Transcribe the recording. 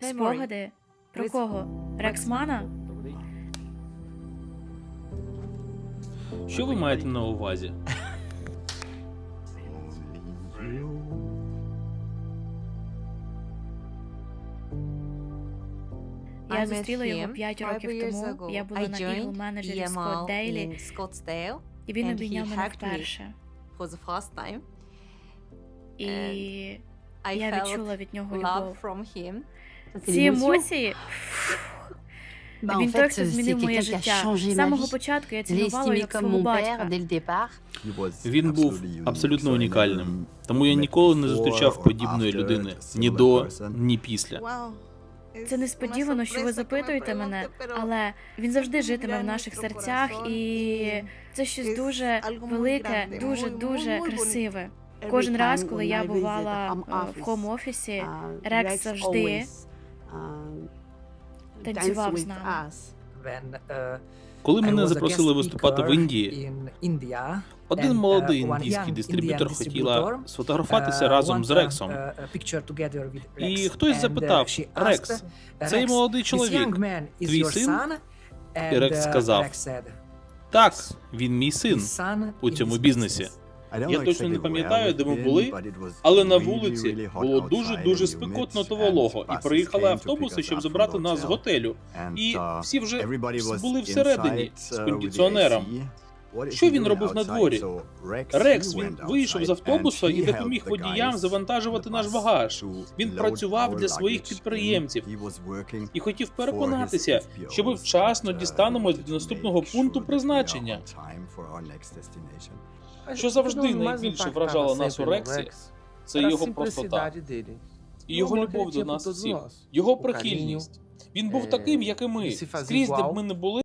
Спогади? Про кого? Рексмана? Що ви маєте на увазі? Я зустріла його 5 років тому. Я була на joined ігл менеджері EML Скоттдейлі, in Scottsdale і він обійняв мене вперше. for the first time. І я відчула від нього любов. Ці емоції. Bah, en Він fait, c'est змінив моє quelqu'un qui a життя. changé З ma самого vie. початку я цінувала його estimé як comme свого mon батька. père dès le départ. Він був абсолютно унікальним, тому я ніколи не зустрічав подібної людини ні до, ні після. Це несподівано, що ви запитуєте мене, але він завжди житиме в наших серцях, і це щось дуже велике, дуже дуже красиве. Кожен раз, коли я бувала в хом-офісі, Uh, Рекс завжди танцював з нами. us. Uh, Коли мене запросили виступати в Індії, один молодий uh, індійський young дистриб'ютор хотіла distributor, сфотографуватися uh, разом з Рексом. І хтось запитав, «Рекс, цей молодий чоловік, young man is твій син?» І Рекс сказав, Так, він мій син у цьому бізнесі. Business." Я точно не пам'ятаю, де ми були, але на вулиці було дуже дуже спекотно та волого, і приїхали автобуси, щоб забрати нас з готелю. І всі вже були всередині з кондиціонером. Що він робив на дворі? Рекс він вийшов з автобуса і допоміг водіям завантажувати наш багаж. Він працював для своїх підприємців і хотів переконатися, що ми вчасно дістанемось до наступного пункту призначення. Що завжди найбільше вражало нас у Рексі, це його простота і його любов до нас всіх, його прихильність. Він був таким, як і ми. Скрізь, де б ми не були.